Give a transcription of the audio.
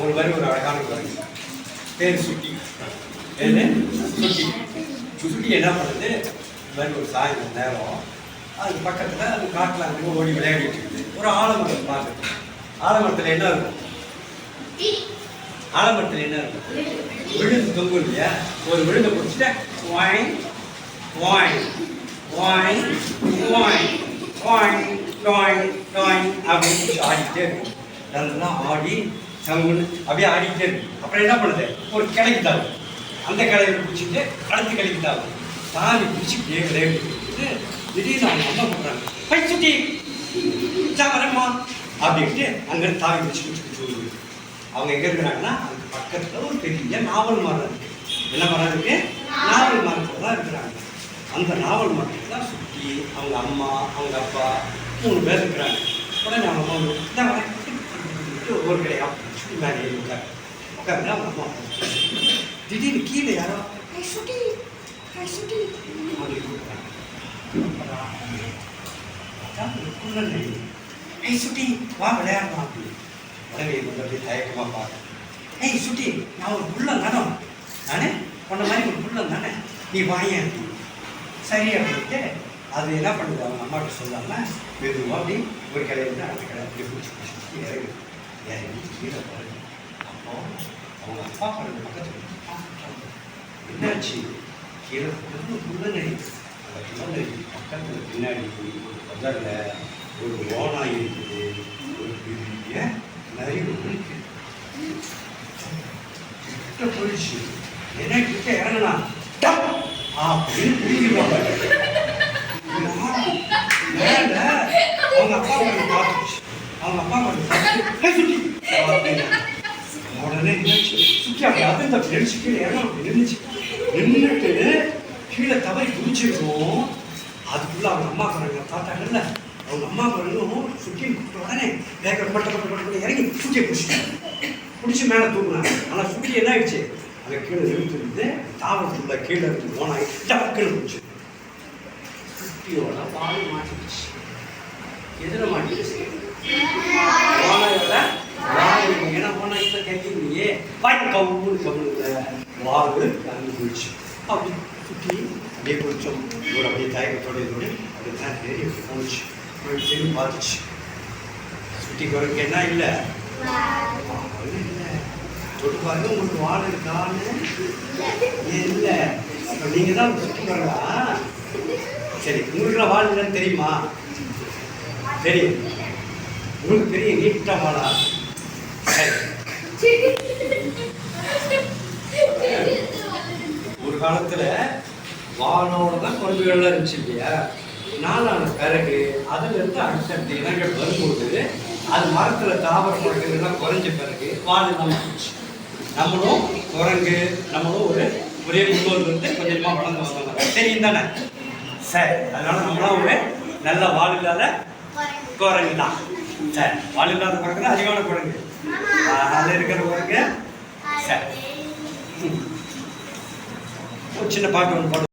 ஒரு மாதிரி ஒரு அழகான குரங்கு பேர் சுட்டி. என்ன சுட்டி. சுட்டி என்ன பண்ணுது? இந்த மாதிரி ஒரு சாயந்தரம் நேரம். அது பக்கத்தில் அது காட்டில் அங்கே ஓடி விளையாடிட்டு இருக்குது ஒரு ஆலமரம் பார்க்குது ஆலமரத்தில் என்ன இருக்கும்? ஆலமரத்தில் என்ன இருக்கும்? விழுந்து தொங்கும் இல்லையா? ஒரு விழுந்து பிடிச்சிட்டு வாய் வாய் வாய் வாய் வாய் டாய் டாய் அப்படின்னு ஆடிட்டே இருக்கும். நல்லா ஆடி சங்குன்னு அப்படியே ஆடிக்கிட்டே இருக்கு. அப்புறம் என்ன பண்ணுது? ஒரு கிளைக்கு தாவு அந்த கிளையில பிடிச்சிட்டு அடுத்த கிளைக்கு தாவு தாவி பிடிச்சி கேட்கலே திடீர்னு அவங்க அம்மா பண்ணுறாங்க பை சுட்டி வரம்மா. அப்படின்ட்டு அங்கேருந்து தாவி பிடிச்சி பிடிச்சி பிடிச்சி அவங்க எங்கே இருக்கிறாங்கன்னா அதுக்கு பக்கத்தில் ஒரு பெரிய நாவல் மரம் இருக்கு. என்ன மரம் இருக்கு? நாவல் மரத்தில் தான் இருக்கிறாங்க. அந்த நாவல் மரத்தை தான் சுற்றி அவங்க அம்மா அவங்க அப்பா மூணு பேர் இருக்கிறாங்க. உடனே அவங்க அம்மா என்ன வரேன்." ஒவ்வொரு கடையா சுற்றி மேலே உட்காரு உட்காந்து அவங்க அம்மா திடீர்னு கீழே யாரோ "ஏய், சுட்டி சுட்டி. அப்படின்னு கூப்பிடுறாங்க. அப்படா, ஒரு. ஏய் சுட்டி வா விளையாடலாம் அப்படி உடனே இவங்க அப்படியே தயக்கமாக பார்க்க ஏய் சுட்டி நான் ஒரு புள்ளம் தானோ நானே உன்ன மாதிரி ஒரு புள்ளம் தானே? நீ வாயேன் அப்படி சரி அப்படின்ட்டு அது என்ன பண்ணுது? அவங்க அம்மாட்ட சொல்லாம மெதுவாக அப்படி ஒரு வந்து அடுத்த அப்படி பிடிச்சி பிடிச்சி என் வீட்டு கீழே பாருங்க அப்போ அவங்க அப்பா பாருங்க பக்கத்தில் பார்த்துட்டாங்க. என்னாச்சு கீழே ஒரு புள்ளநரி அந்த புள்ளநரி பக்கத்தில் பின்னாடி போய் ஒரு பதரில் ஒரு ஓனா இருக்குது ஒரு பெரிய நிறைய இருக்கு கிட்ட போயிடுச்சு என்ன கிட்ட இறங்கினா அப்படின்னு பிடிக்கிறாங்க அவங்க அப்பா அவங்க அப்பா கொஞ்சம் பார்த்து "ஏய், சுட்டி அப்படின்னு. உடனே சுட்டி அப்படி அது இந்த ஃப்ரெண்ட்ஸ் கீழே இறங்க அப்படி நின்றுச்சு நின்றுட்டு கீழே தவறி குதிச்சிருக்கும் அதுக்குள்ள அவங்க அம்மா குரங்க பார்த்தாங்கல்ல அவங்க அம்மா குரங்கும் கூப்பிட்ட உடனே வேக பட்ட பட்ட இறங்கி சுட்டியை பிடிச்சிட்டாங்க பிடிச்சி மேலே தூக்குனாங்க ஆனால் சுட்டி என்ன ஆயிடுச்சு அங்கே கீழே நிறுத்திருந்து தாவரத்துக்குள்ள கீழே இருந்து போனாய் டக்குன்னு பிடிச்சி சுட்டியோட வால் மாட்டிடுச்சு எதில் மாட்டிடுச்சு வாய் கவுன்னு கவுனுல வால் கலந்து போயிடுச்சு அப்படி சுட்டி அப்படியே கொஞ்சம் ஒரு அப்படியே தயக்கத்தோட இதோட அப்படியே தான் ஏறி போணுச்சு போய் திரும்பி பார்த்துச்சு. சுட்டி குறைக்கு என்ன இல்லை? இல்லை தொட்டு பாருங்க உங்களுக்கு வால் இருக்கான்னு. இல்லை. நீங்கள் தான் சுட்டி குறைங்களா சரி உங்களுக்கு இல்லைன்னு தெரியுமா? தெரியும். உங்களுக்கு பெரிய நீட்டா வாழா சரி ஒரு காலத்துல வானோட தான் குழம்புகள்லாம் இருந்துச்சு இல்லையா? நாளான பிறகு அதுல இருந்து அடுத்தடுத்த இனங்கள் வரும்போது அது மரத்துல தாவர குழந்தைகள்லாம் குறைஞ்ச பிறகு வால் இல்லாம நம்மளும் குரங்கு நம்மளும் ஒரு ஒரே முன்னோர் இருந்து கொஞ்சமா வளர்ந்து வந்தாங்க தெரியும் தானே? சரி அதனால நம்மளாம் ஒரு நல்ல வாழ் இல்லாத குரங்கு தான். சரி வாழ் இல்லாத குரங்கு அதிகமான குரங்கு. அதில் இருக்கிற குரங்கு. சரி. ம். ஒரு சின்ன பாட்டு ஒன்று பாடு